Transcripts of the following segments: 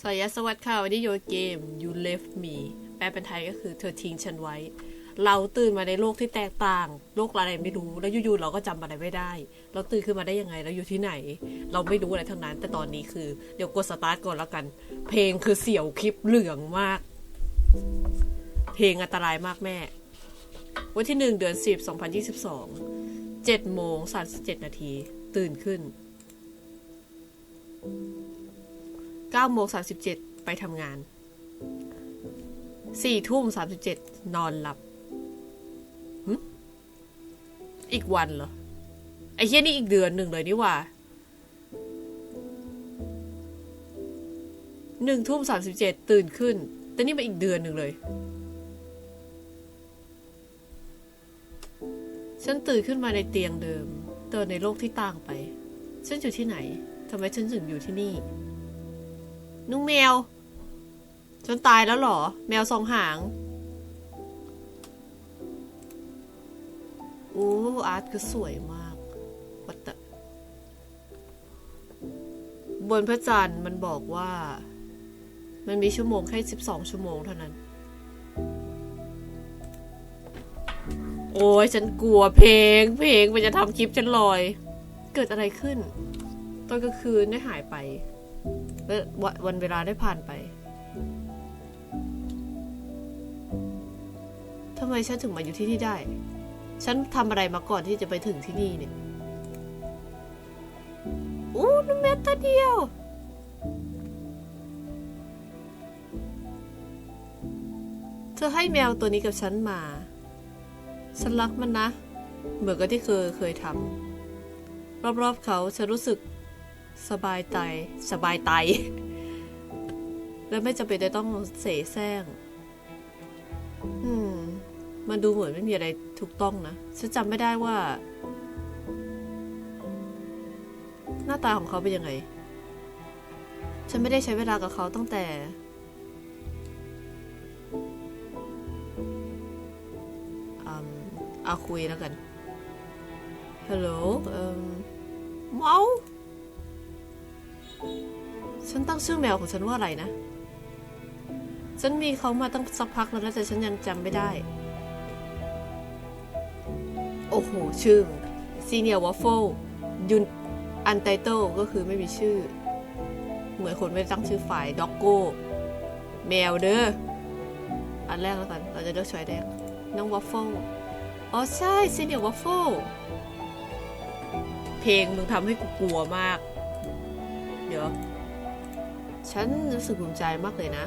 สวัสดีสวัสดีค่ะ วันนี้โยเกม You Left Me แปลเป็นไทยก็คือเธอทิ้งฉันไว้ เราตื่นมาในโลกที่แตกต่าง โลกอะไรไม่รู้ แล้วอยู่ๆเราก็จำอะไรไม่ได้ เราตื่นขึ้นมาได้ยังไง เราอยู่ที่ไหน เราไม่รู้อะไรทั้งนั้น แต่ตอนนี้คือ เดี๋ยวกดสตาร์ทก่อนแล้วกัน เพลงคือเสี่ยวคลิปเหลืองมาก เพลงอันตรายมากแม่ วันที่หนึ่งเดือนสิบสองพันยี่สิบสองเจ็ดโมงสามสิบเจ็ดนาที ตื่นขึ้น เก้าโมงสามสิบเจ็ดไปทำงานสี่ทุ่มสามสิบเจ็ดนอนหลับ อีกวันเหรอ ไอ้เหี้ยนี่อีกเดือนหนึ่งเลยนี่ว่า หนึ่งทุ่มสามสิบเจ็ดตื่นขึ้น แต่นี่มาอีกเดือนหนึ่งเลย ฉันตื่นขึ้นมาในเตียงเดิม เดินในโลกที่ต่างไป ฉันอยู่ที่ไหน ทำไมฉันถึงอยู่ที่นี่นุ่งแมว ฉันตายแล้วหรอ แมวสองหางโอ้อาร์ตคือสวยมากวัตบนพระจันทร์มันบอกว่า มันมีชั่วโมงแค่สิบองชั่วโมงเท่านั้น โอ้ยฉันกลัวเพลง เพลงมันจะทำคลิปฉันลอย เกิดอะไรขึ้น ตอนกลางคืนได้หายไปและวันวันเวลาได้ผ่านไปทำไมฉันถึงมาอยู่ที่นี่ได้ ฉันทำอะไรมาก่อนที่จะไปถึงที่นี่เนี่ยอู้นั่นแม่ตัวเดียว เธอให้แมวตัวนี้กับฉันมา ฉันรักมันนะ เหมือนกับที่เคยเคยทำรอบๆเขาฉันรู้สึก สบายใจสบายใจและไม่จำเป็นจะต้องเสแสร้ง อืม มันดูเหมือนไม่มีอะไรถูกต้องนะ ฉันจำไม่ได้ว่า หน้าตาของเขาเป็นยังไง ฉันไม่ได้ใช้เวลากับเขาตั้งแต่อืมเอาคุยแล้วกัน ฮัลโหลเอ่มเมา ฉันตั้งชื่อแมวของฉันว่าอะไรนะ ฉันมีเขามาตั้งสักพักแล้วแต่ฉันยังจำไม่ได้ โอ้โห ชื่อซีเนียร์วอฟเฟิลยุนอันไตเติลก็คือไม่มีชื่อ เหมือนคนไม่ตั้งชื่อฝ่ายด็อกโก้แมวเด้อ อันแรกแล้วกัน เราจะเลือกชอยแรก น้องวอฟเฟิลอ๋อใช่ซีเนียร์วอฟเฟิลเพลงมึงทำให้กูกลัวมาก เดี๋ยว ฉันรู้สึกภูมิใจมากเลยนะ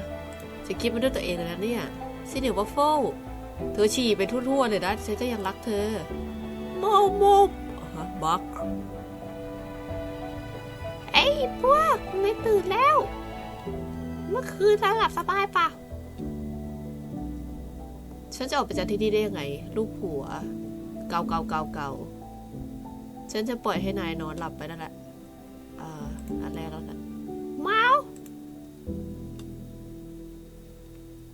จะคิดมาด้วยตัวเองเลยนะเนี่ยซีเนียร์วอฟเฟิลเธอฉี่ไปทั่วๆเลยนะฉันก็ยังรักเธอโมโมอ่าฮะบักไอ้พวกไม่ตื่นแล้ว เมื่อคืนนอนหลับสบายปะฉันจะออกไปจากที่นี่ได้ยังไง ลูกผัว เกาเกาเกาเกาฉันจะปล่อยให้นายนอนหลับไปนั่นแหละอ่าอันแรกแล้วกันเมา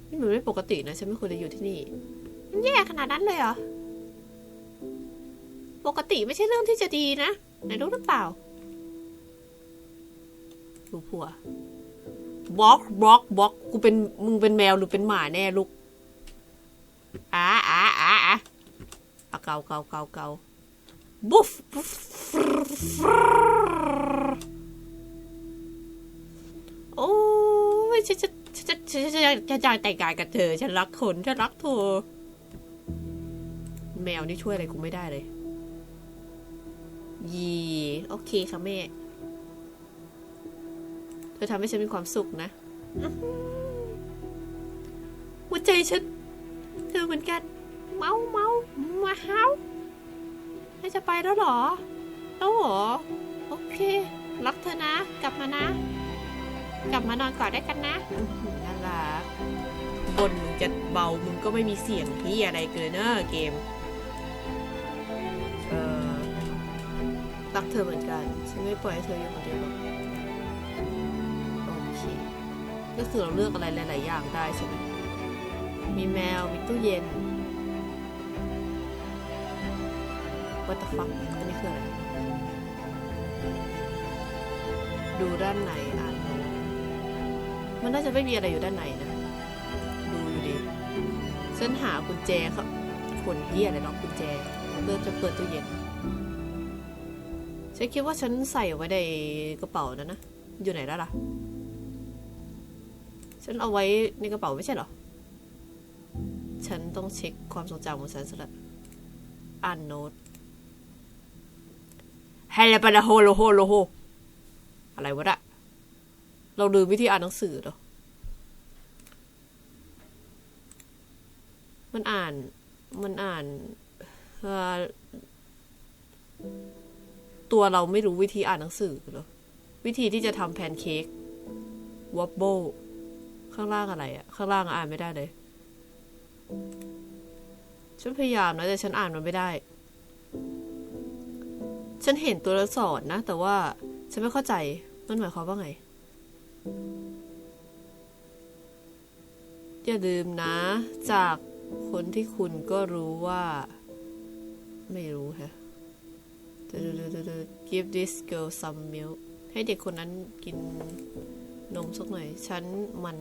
นี่มันไม่ปกตินะฉันไม่ควรจะอยู่ที่นี่ มันแย่ขนาดนั้นเลยเหรอ ปกติไม่ใช่เรื่องที่จะดีนะนายรู้หรือเปล่าลูกผัวบล็อกบล็อกบล็อกกูเป็นมึงเป็นแมวหรือเป็นหมาแน่ลูกอ่าอ่าอ่าอ่าอะเกาเกาเกาเกาบุฟบุฟ ยฉันจะฉันจะฉันจะฉันจะแต่งงานกับเธอ ฉันรักคนฉันรักเธอ แมวนี่ช่วยอะไรกูไม่ได้เลย ยีโอเคค่ะแม่ เธอทำให้ฉันมีความสุขนะหัวใจฉัน เธอเหมือนกัน เมาเมามาเฮาให้จะไปแล้วหรอ แล้วหรอ โอเค รักเธอนะ กลับมานะ กลับมานอนกอดได้กันนะน่ารักบนมึงจะเบามึงก็ไม่มีเสียงที่อะไรเกินเนอะเกม เออรักเธอเหมือนกัน ฉันไม่ปล่อยให้เธออยู่คนเดียวหรอกโอเค ก็คือเราเลือกอะไรหลาย ๆ อย่างได้ใช่ไหมมีแมว มีตู้เย็น What the fuck อันนี้คืออะไร ดูด้านในอ่าน มันน่าจะไม่มีอะไรอยู่ด้านในนะ ดูอยู่ดีฉันหากุญแจครับคนเฮียอะไรเนาะกุญแจเพื่อจะเปิดตู้เย็น ฉันคิดว่าฉันใส่ไว้ในกระเป๋านะนะ อยู่ไหนแล้วล่ะ ฉันเอาไว้ในกระเป๋าไม่ใช่เหรอ ฉันต้องเช็คความทรงจำของฉันซะละอ่านโน้ตเฮลปะละโฮโลโฮโลโฮอะไรวะอะ เราลืมวิธีอ่านหนังสือเหรอ มันอ่าน มันอ่านตัวเราไม่รู้วิธีอ่านหนังสือเหรอ วิธีที่จะทำแพนเค้กวอบโบข้างล่างอะไรอะข้างล่างอ่านไม่ได้เลย ฉันพยายามนะแต่ฉันอ่านมันไม่ได้ ฉันเห็นตัวอักษรนะ แต่ว่าฉันไม่เข้าใจ มันหมายความว่าไง อย่าลืมนะ จากคนที่คุณก็รู้ว่า ไม่รู้ฮะ give this girl some milk ให้เด็กคนนั้นกินนมสักหน่อย ฉันมัน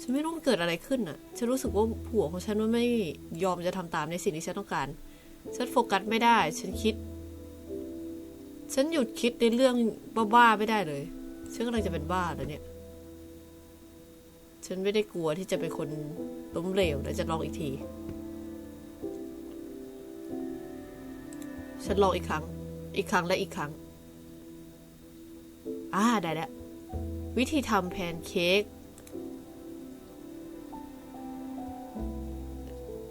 ฉันไม่รู้มันเกิดอะไรขึ้นอะฉันรู้สึกว่าผัวของฉันมันไม่ยอมจะทำตามในสิ่งที่ฉันต้องการ ฉันโฟกัสไม่ได้ ฉันคิด ฉันหยุดคิดในเรื่องบ้าๆไม่ได้เลย ฉันกำลังจะเป็นบ้าแล้วเนี่ย ฉันไม่ได้กลัวที่จะเป็นคนล้มเหลวแต่จะลองอีกที ฉันลองอีกครั้ง อีกครั้งและอีกครั้ง อ่าได้แล้ววิธีทำแพนเค้ก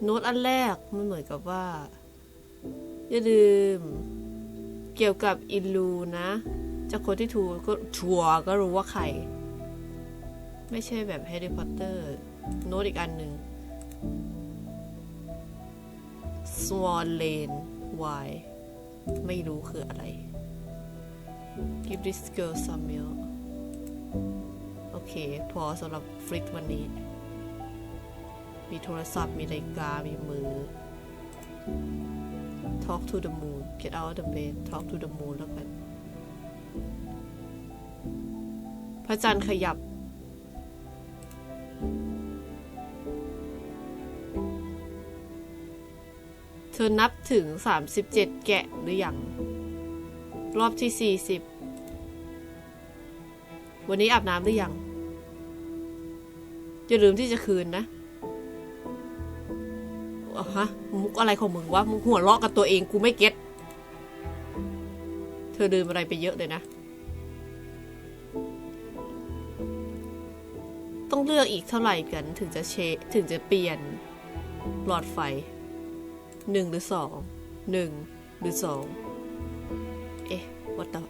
โน้ตอันแรกมันเหมือนกับว่า อย่าลืม เกี่ยวกับอินลูนะ จากคนที่ทูก็ชัวร์ก็รู้ว่าใคร ไม่ใช่แบบแฮร์รี่พอตเตอร์โน้ตอีกอันหนึ่ง Swan Lane Why ไม่รู้คืออะไร Give this girl some milk โอเค พอสำหรับฟริกวันนี้ มีโทรศัพท์ มีนาฬิกา มีมือ Talk to the moon Get out of the bed Talk to the moon แล้วกัน ระจันทร์ขยับ เธอนับถึง 37 แกะหรืออยัง รอบที่ 40 วันนี้อาบน้ำหรือยัง อย่าลืมที่จะคืนนะอะฮะมุกอะไรของมึงวะมึงหัวเราะกับตัวเองกูไม่เก็ตเธอลืมอะไรไปเยอะเลยนะ ต้องเลือกอีกเท่าไหร่กันถึงจะเชถึงจะเปลี่ยนหลอดไฟหนึ่งหรือสองหนึ่งหรือสองเอ๊ะ what the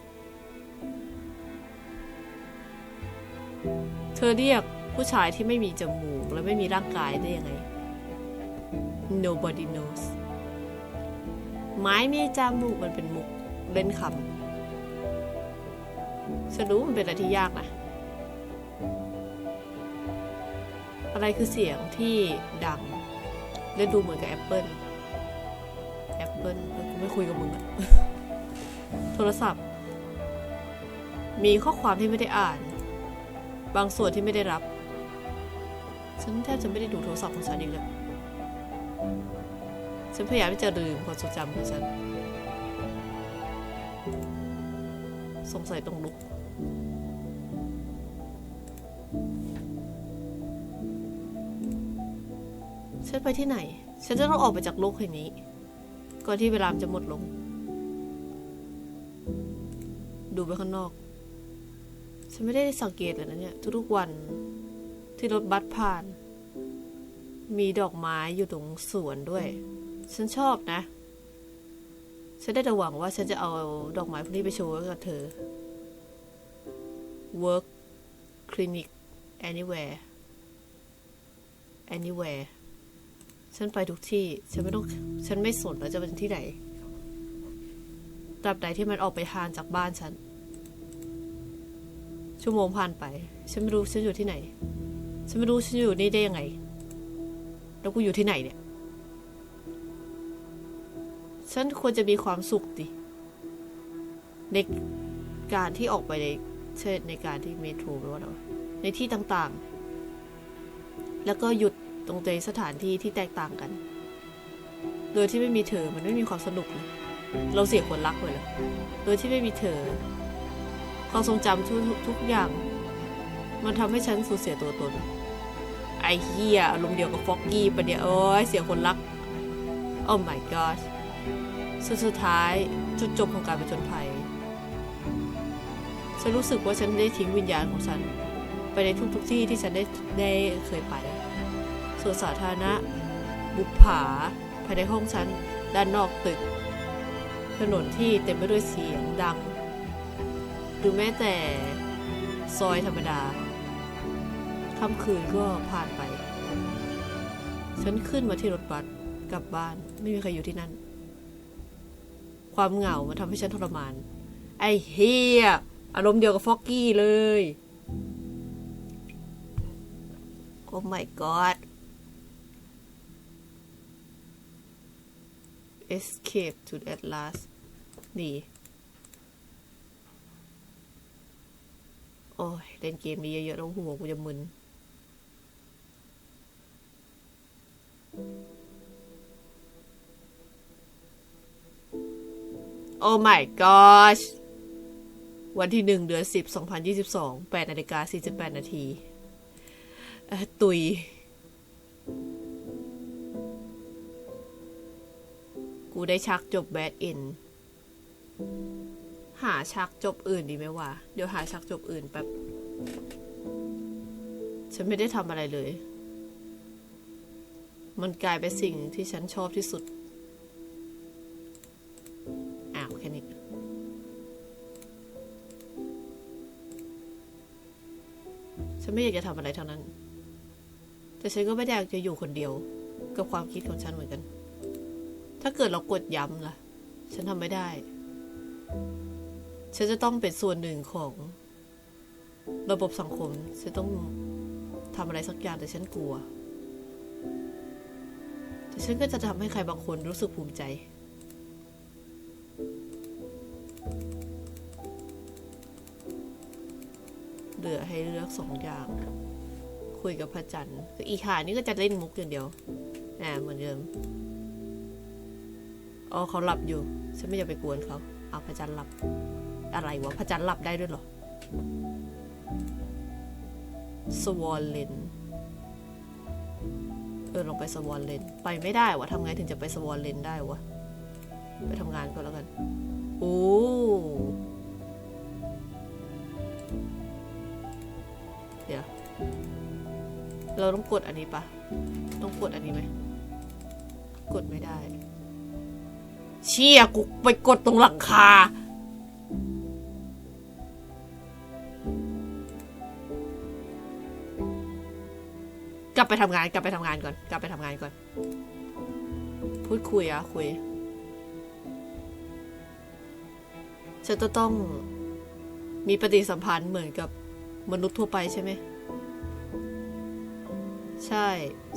เธอเรียกผู้ชายที่ไม่มีจมูกและไม่มีร่างกายได้ยังไง nobody knows ไม้มีจมูกมันเป็นมุกเล่นคำฉันรู้มันเป็นอะไรที่ยากนะ อะไรคือเสียงที่ดัง และดูเหมือนกับแอปเปิลแอปเปิลกูไม่คุยกับมึงอะโทรศัพท์ มีข้อความที่ไม่ได้อ่าน บางส่วนที่ไม่ได้รับ ฉันแทบจะไม่ได้ดูโทรศัพท์ของฉันอีกแล้วฉันพยายามที่จะลืมความทรงจำของฉัน สงสัยต้องลุก ฉันไปที่ไหน ฉันจะต้องออกไปจากโลกแห่งนี้ ก่อนที่เวลามจะหมดลง ดูไปข้างนอก ฉันไม่ได้สังเกตเลยนะเนี่ย ทุกๆวันที่รถบัสผ่าน มีดอกไม้อยู่ตรงสวนด้วย ฉันชอบนะ ฉันได้แต่หวังว่าฉันจะเอาดอกไม้พวกนี้ไปโชว์กับเธอ work clinic anywhere anywhere ฉันไปทุกที่ ฉันไม่ต้อง ฉันไม่สนว่าจะเป็นที่ไหนตราบใดที่มันออกไปห่างจากบ้านฉัน ชั่วโมงผ่านไป ฉันไม่รู้ฉันอยู่ที่ไหน ฉันไม่รู้ฉันอยู่นี่ได้ยังไง แล้วกูอยู่ที่ไหนเนี่ย ฉันควรจะมีความสุขดิ ในการที่ออกไปในเช่นในการที่เมโทรหรือว่าในที่ต่างๆ แล้วก็หยุด ตรงในสถานที่ที่แตกต่างกัน โดยที่ไม่มีเธอมันไม่มีความสนุกเลยเราเสียคนรักไปเลยโดยที่ไม่มีเธอ ความทรงจำทุกทุกอย่าง มันทำให้ฉันสูญเสียตัวตน ไอ้เฮียอารมณ์เดียวกับฟอกกี้ปะเนี่ยโอ้ยเสียคนรัก โอ้ my god สุดสุดท้ายจุดจบของการเป็นจนภัย ฉันรู้สึกว่าฉันได้ทิ้งวิญญาณของฉัน ไปในทุกๆที่ที่ฉันได้ได้เคยไป สวนสาธารณะ บุปผา ภายในห้องฉันด้านนอกตึก ถนนที่เต็มไปด้วยเสียงดัง หรือแม้แต่ซอยธรรมดา ค่ำคืนก็ผ่านไป ฉันขึ้นมาที่รถบัสกลับบ้าน ไม่มีใครอยู่ที่นั่น ความเหงามันทำให้ฉันทรมาน ไอ้เฮียอารมณ์เดียวกับฟอกกี้เลย โอ้ my god escape to at last ดีโอ้ยเล่นเกมนี้เยอะๆแล้วหัวกูจะมึนโอ้ my gosh วันที่หนึ่งเดือนสิบสองพันยี่สิบสองแปดนาฬิกาสี่สิบแปดนาทีตุย กูได้ชักจบแบดเอ็นหาชักจบอื่นดีไหมวะ เดี๋ยวหาชักจบอื่นแป๊บฉันไม่ได้ทำอะไรเลย มันกลายเป็นสิ่งที่ฉันชอบที่สุด อ้าวแค่นี้ ฉันไม่อยากจะทำอะไรเทั้งนั้น แต่ฉันก็ไม่ได้อยากจะอยู่คนเดียว กับความคิดของฉันเหมือนกัน ถ้าเกิดเรากดย้ำล่ะ ฉันทำไม่ได้ ฉันจะต้องเป็นส่วนหนึ่งของระบบสังคม ฉันต้องทำอะไรสักอย่างแต่ฉันกลัว แต่ฉันก็จะทำให้ใครบางคนรู้สึกภูมิใจ เหลือให้เลือกสองอย่าง คุยกับพระจันทร์คืออีหานี่ก็จะเล่นมุกอย่างเดียวอ่าเหมือนเดิม อ๋อเขาหลับอยู่ ฉันไม่อยากไปกวนเขา เอาพระจันทร์หลับ อะไรวะ พระจันทร์หลับได้ด้วยเหรอ สวอลเลนเออลองไปสวอลเลนไปไม่ได้วะทำไงถึงจะไปสวอลเลนได้วะ ไปทำงานก่อนแล้วกัน โอ้เดี๋ยว เราต้องกดอันนี้ปะ ต้องกดอันนี้ไหม กดไม่ได้ เชี่ยกูไปกดตรงหลังคา กลับไปทำงาน กลับไปทำงานก่อน กลับไปทำงานก่อน พูดคุยอะคุย ฉันจะต้องมีปฏิสัมพันธ์เหมือนกับมนุษย์ทั่วไปใช่ไหม ใช่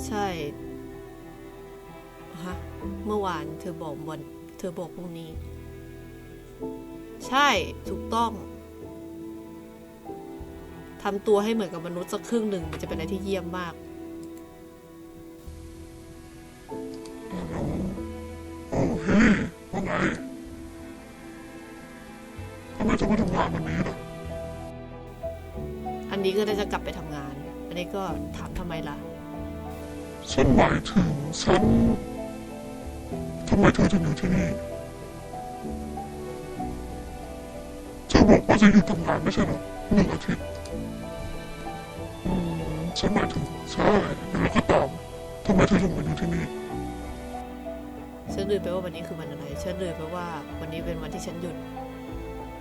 ใช่ฮะเมื่อวานเธอบอกวัน ธอบอกพรุ่งนี้ ใช่ถูกต้องทำตัวให้เหมือนกับมนุษย์สักครึ่งหนึ่งมันจะเป็นอะไรที่เยี่ยมมากทำไมจะมาทำงานนะอันนี้ก็ได้จะกลับไปทำงาน อันนี้ก็ถามทำไมล่ะฉันหมายถึงฉันำไมเธอถึงอยู่ที่นี่เธอบอกว่าจะหยุดทำงานไม่ใช่เหรอหนึ่งอาทิตย์อืมฉันหมายถึงใช่แล้วก็ตามทำไมเธอถึงมาอยู่ที่นี่ฉันลืมไปว่าวันนี้คือวันอะไร ฉันลืมไปว่าวันนี้เป็นวันที่ฉันหยุด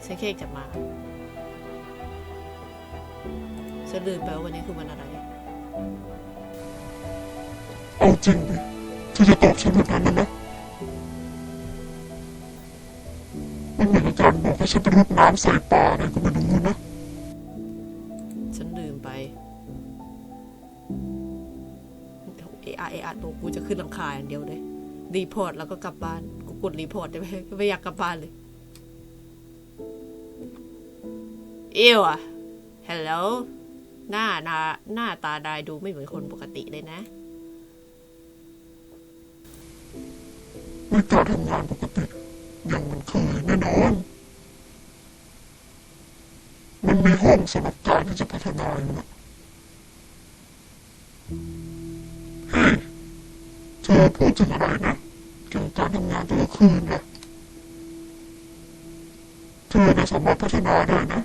ฉันแค่จะมา ฉันลืมไปว่าวันนี้คือวันอะไร เอาจริงดิเธอจะตอบฉันแบบนั้นนะ อนการบอกให้ฉันไปรดน้ำใส่ป่าอะไรก็ไม่รู้นะ ฉันลืมไปเออาเออาตัวกูจะขึ้นลำคาอย่างเดียวเลย รีพอร์ตแล้วก็กลับบ้าน กูกดรีพอร์ตได้ไหมไม่อยากกลับบ้านเลย เอวอะฮัลโหลหน้าหน้าหน้าตาดายดูไม่เหมือนคนปกติเลยนะไม่กล้าทำงานปกติอย่างมันเคยแน่นอน มันมีห้องสำหรับการที่จะพัฒนาอยู่นะเฮ้ยเธอพูดถึงอะไรนะเกี่ยวกับการทำงานแต่ละคืนนะเธอนะสามารถพัฒนาได้นะ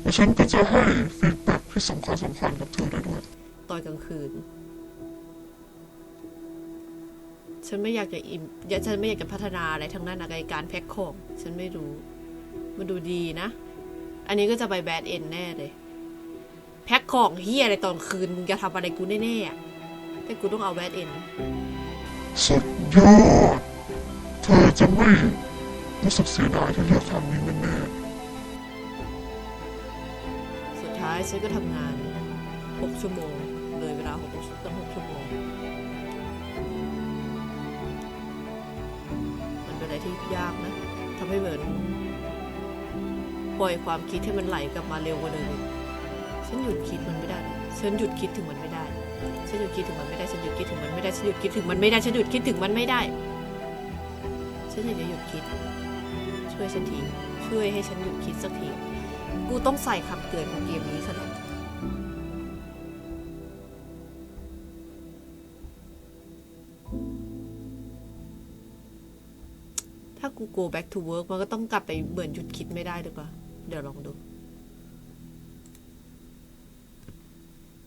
และฉันก็จะให้ฟีดแบ็กที่สำคัญสำคัญกับเธอได้ด้วยตอนกลางคืน ฉันไม่อยากจะอิมอย่าฉันไม่อยากจะพัฒนาอะไรทั้งนั้นนะในการแพ็คของ ฉันไม่รู้ มันดูดีนะ อันนี้ก็จะไปแบดเอ็นแน่เลย แพ็คของเฮียอะไรตอนคืนมึงจะทำอะไรกูแน่ๆอะแต่กูต้องเอาแบดเอ็นสุดยอด เธอจะไม่รู้สึกเสียดายที่เลือกคำนี้แน่สุดท้ายฉันก็ทำงาน 6 ชั่วโมง เลยเวลา6ตั้ง6ชั่วโมง มันเป็นอะไรที่ยากนะทำให้เหมือน ปล่อยความคิดให้มันไหลกลับมาเร็วกว่าเดิมฉันหยุดคิดมันไม่ได้ ฉันหยุดคิดถึงมันไม่ได้ ฉันหยุดคิดถึงมันไม่ได้ ฉันหยุดคิดถึงมันไม่ได้ ฉันหยุดคิดถึงมันไม่ได้ ฉันหยุดคิดถึงมันไม่ได้ ฉันอยากจะหยุดคิด ช่วยฉันที ช่วยให้ฉันหยุดคิดสักที กูต้องใส่คำเตือนของเกมนี้ซะแล้วถ้ากู go back to work มันก็ต้องกลับไปเหมือนหยุดคิดไม่ได้หรือเปล่า ดี๋ยวลองดู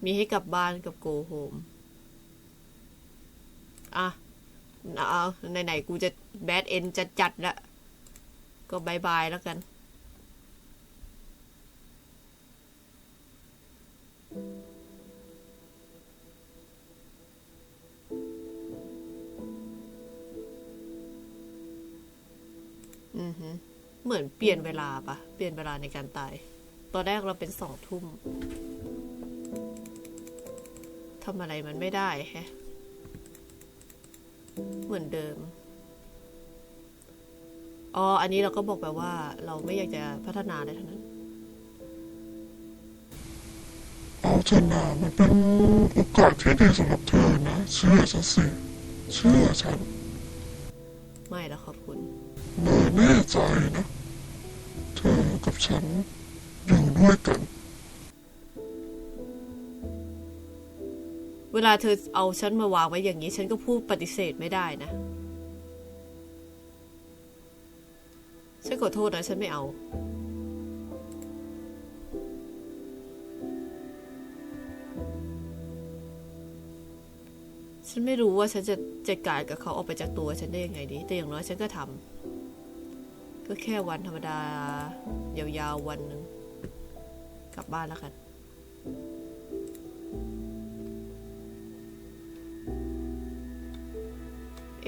มีให้กลับบ้านกับโกโฮมอะเอาไหนๆกูจะแบดเอ็นจะจัดละก็บายบายแล้วกัน เหมือนเปลี่ยนเวลาปะเปลี่ยนเวลาในการตาย ตอนแรกเราเป็นสองทุ่มทำอะไรมันไม่ได้แฮะ เหมือนเดิม อ๋อ อันนี้เราก็บอกไปว่า เราไม่อยากจะพัฒนาอะไรทั้งนั้นๆเอาเถอะนะมันเป็นโอกาสที่ดีสำหรับเธอนะ เชื่อฉันสิ เชื่อฉัน ไม่แล้วขอบคุณเนยแน่ใจนะ เธอกับฉันอยู่ด้วยกัน เวลาเธอเอาฉันมาวางไว้อย่างนี้ ฉันก็พูดปฏิเสธไม่ได้นะ ฉันขอโทษนะ ฉันไม่เอา ฉันไม่รู้ว่าฉันจะจัดการกับเขาออกไปจากตัวฉันได้ยังไงดี แต่อย่างน้อยฉันก็ทำก็แค่วันธรรมดายาวๆวันหนึ่งกลับบ้านแล้วกัน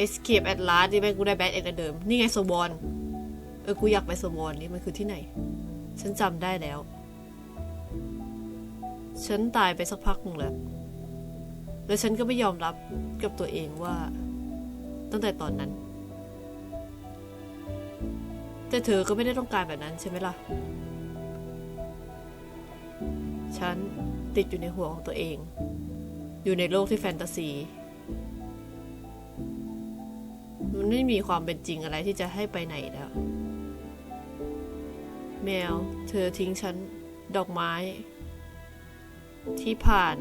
Escape at last นี่แม่งกูได้แบทเอ็นเดิม นี่ไงสวอนเออ กูอยากไปสวอนนี่มันคือที่ไหน ฉันจำได้แล้ว ฉันตายไปสักพักหนึ่งแล้ว แล้วฉันก็ไม่ยอมรับกับตัวเองว่า ตั้งแต่ตอนนั้น แต่เธอก็ไม่ได้ต้องการแบบนั้นใช่ไหมล่ะ ฉันติดอยู่ในหัวของตัวเอง อยู่ในโลกที่แฟนตาซี มันไม่มีความเป็นจริงอะไรที่จะให้ไปไหนแล้ว แมว เธอทิ้งฉัน ดอกไม้ ที่ผ่าน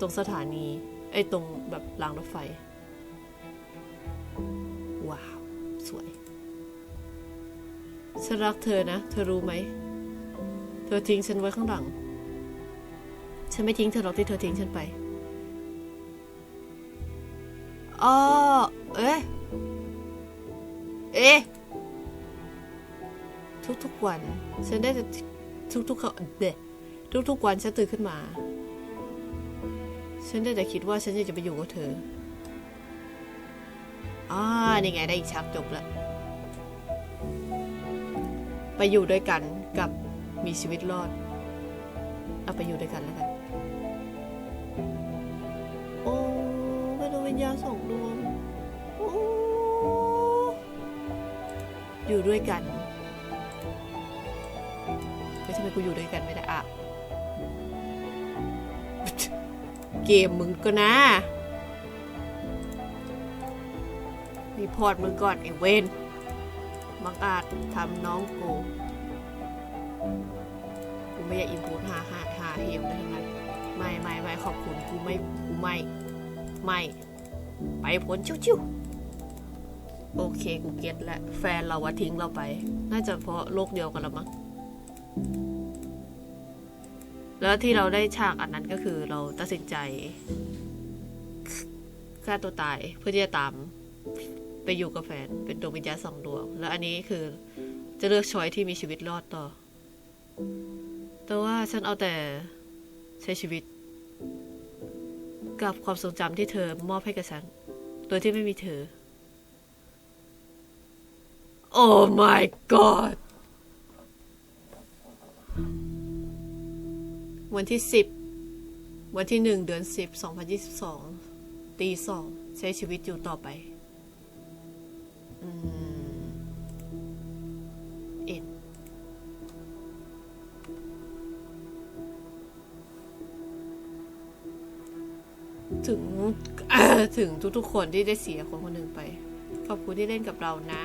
ตรงสถานี ไอ้ตรงแบบรางรถไฟ ว้าว สวย ฉันรักเธอนะ เธอรู้ไหม เธอทิ้งฉันไว้ข้างหลัง ฉันไม่ทิ้งเธอหรอกที่เธอทิ้งฉันไปอ๋อเอ๊ะ เอ๊ะ ทุกๆวัน ฉันได้ทุกๆเขาเด็ทุกๆวันฉันตื่นขึ้นมา ฉันได้แต่คิดว่าฉันอยากจะไปอยู่กับเธออ่านี่ไงได้อีกฉากจบล้วไปอยู่ด้วยกันกับมีชีวิตรอด เอาไปอยู่ด้วยกันแล้วกัน โอ้เป็นดวงวิญญาณสองดวงโอ้อยู่ด้วยกัน ไม่ใช่ไหมกูอยู่ด้วยกันไม่ได้อะ เกมมึงก็นะรีพอร์ตมึงก่อนไอ้เวนมังอาจทำน้องกูกูไม่อยากอินพูดหาหาหาเฮมได้ทั้งนั้น ไม่ไม่ไม่ขอบคุณกูไม่กูไม่ ไม่ ไปผลชิวๆโอเคกูเก็ตแล้ว แฟนเราว่าทิ้งเราไป น่าจะเพราะโลกเดียวกันละมั้ง แล้วที่เราได้ฉากอันนั้นก็คือเราตัดสินใจฆ่าตัวตายเพื่อที่จะตามไปอยู่กับแฟนเป็นดวงวิญญาณสองดวง แล้วอันนี้คือจะเลือกช้อยที่มีชีวิตรอดต่อ แต่ว่าฉันเอาแต่ใช้ชีวิต กับความทรงจำที่เธอมอบให้กับฉัน โดยที่ไม่มีเธอ โอ้ my god วันที่สิบวันที่หนึ่งเดือนสิบสองพันยี่สิบสองตีสองใช้ชีวิตอยู่ต่อไปอืมเอ็นถึงถึงทุกๆคนที่ได้เสียคนคนหนึ่งไป ขอบคุณที่เล่นกับเรานะ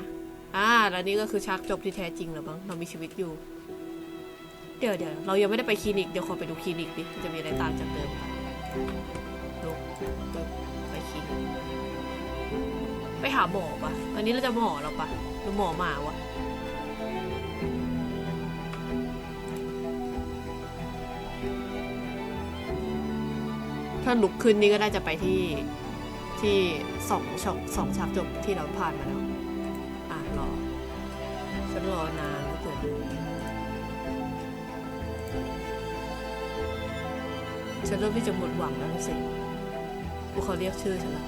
อ่า แล้วนี่ก็คือฉากจบที่แท้จริงแล้วบ้างเรามีชีวิตอยู่ เดี๋ยวเดี๋ยวเรายังไม่ได้ไปคลินิก เดี๋ยวขอไปดูคลินิกดิจะมีอะไรต่างจากเดิมปะลุกปึ๊บไปคลินิก ไปหาหมอปะตอนนี้เราจะหมอเราปะหรือหมอหมาวะถ้าลุกขึ้นนี่ก็น่าจะไปที่ที่สองช่องสองฉากจบที่เราผ่านมาแล้ว อะรอฉันรอนาน ฉันเริ่มที่จะหมดหวังแล้วสิพวกเขาเรียกชื่อฉันละ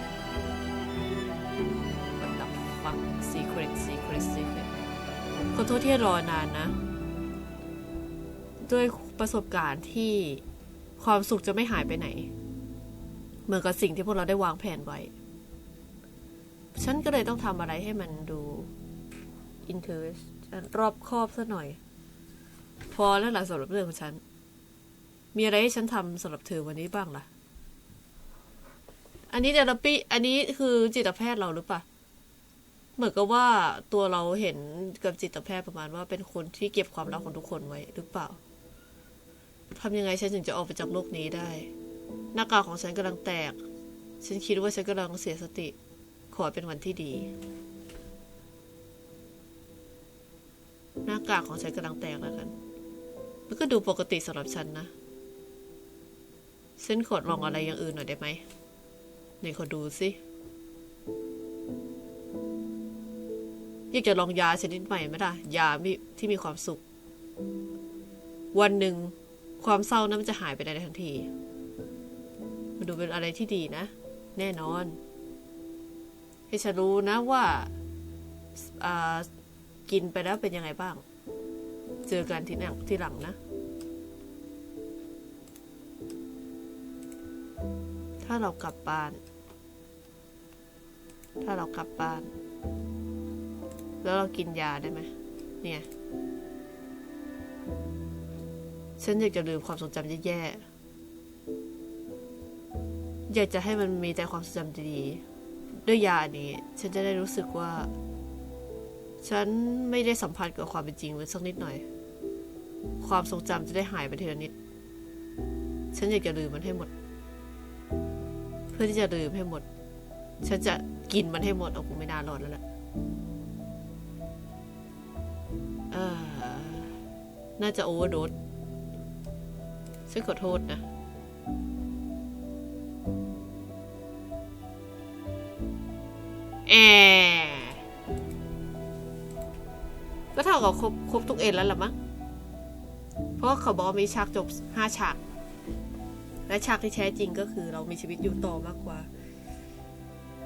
What the fuck secret secret secret ขอโทษที่รอนานนะ ด้วยประสบการณ์ที่ความสุขจะไม่หายไปไหน เหมือนกับสิ่งที่พวกเราได้วางแผนไว้ ฉันก็เลยต้องทำอะไรให้มันดู interest รอบครอบซะหน่อย พอแล้วหล่ะสำหรับเรื่องของฉัน มีอะไรให้ฉันทำสำหรับเธอวันนี้บ้างล่ะ อันนี้เดลปี้อันนี้คือจิตแพทย์เราหรือปล่าเหมือนกับว่าตัวเราเห็นกับจิตแพทย์ประมาณว่าเป็นคนที่เก็บความลับของทุกคนไว้หรือเปล่าทำยังไงฉันถึงจะออกไปจากโลกนี้ได้ หน้ากากของฉันกำลังแตก ฉันคิดว่าฉันกำลังเสียสติ ขอเป็นวันที่ดี หน้ากากของฉันกำลังแตกแล้วกัน มันก็ดูปกติสำหรับฉันนะ ฉันขอลองอะไรอย่างอื่นหน่อยได้ไหมไหนขอดูสิ อยากจะลองยาชนิดใหม่ไหมล่ะ ยามีที่มีความสุข วันหนึ่งความเศร้านั้นมันจะหายไปในทันที มันดูเป็นอะไรที่ดีนะ แน่นอน ให้ฉันรู้นะว่าากินไปแล้วเป็นยังไงบ้าง เจอกันที่หนังที่หลังนะ ถ้าเรากลับบ้าน ถ้าเรากลับบ้าน แล้วเรากินยาได้ไหมเนี่ย ฉันอยากจะลืมความทรงจำแย่ๆ อยากจะให้มันมีแต่ความทรงจำดีๆ ด้วยยานี้ ฉันจะได้รู้สึกว่า ฉันไม่ได้สัมผัสกับความเป็นจริงเลยสักนิดหน่อย ความทรงจำจะได้หายไปทีละนิด ฉันอยากจะลืมมันให้หมด เพื่อที่จะลืมให้หมด ฉันจะกินมันให้หมดเอากูไม่น่ารอดแล้วแหละน่าจะโอเวอร์โดสฉันขอโทษนะ แอก็เท่ากับครบครบทุกเอ็นแล้วล่ะมั้ง เพราะเขาบอกมีฉากจบห้าฉาก และฉากที่แท้จริงก็คือเรามีชีวิตอยู่ต่อมากกว่า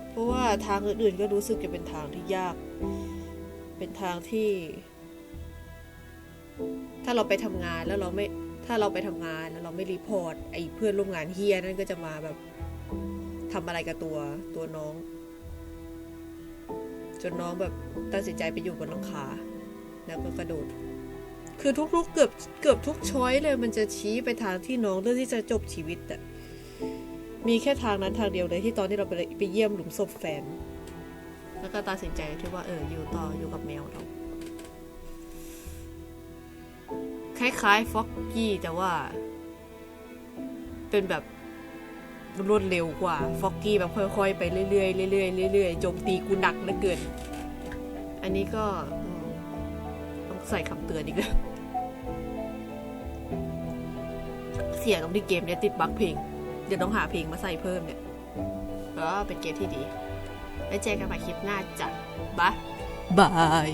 เพราะว่าทางอื่นๆก็รู้สึกจะเป็นทางที่ยาก เป็นทางที่ ถ้าเราไปทำงานแล้วเราไม่ ถ้าเราไปทำงานแล้วเราไม่รีพอร์ตไอ้เพื่อนร่วมงานเฮียนั่นก็จะมาแบบทำอะไรกับตัวตัวน้อง จนน้องแบบตัดสินใจไปอยู่บนหลังคาแล้วก็กระโดด คือทุกๆเกือบเกือบทุกช้อยเลย มันจะชี้ไปทางที่น้องเลือกที่จะจบชีวิตอะมีแค่ทางนั้นทางเดียวเลยที่ตอนที่เราไปไปเยี่ยมหลุมศพแฟน แล้วก็ตัดสินใจที่ว่าเอออยู่ต่ออยู่กับแมวเราคล้ายๆฟ็อกกี้แต่ว่า เป็นแบบรวดเร็วกว่าฟ็อกกี้แบบค่อยๆ ไปเรื่อยๆเรื่อยๆเรื่อยๆโจมตีกูหนักเหลือเกิน อันนี้ก็ ใส่คำเตือนอีกแล้วเสียตรงที่เกมเนี่ยติดบั๊กเพลง เดี๋ยวต้องหาเพลงมาใส่เพิ่มเนี่ยก็เป็นเกมที่ดีไว้เจอกันใหม่คลิปหน้าจ้ะบ๊ายบาย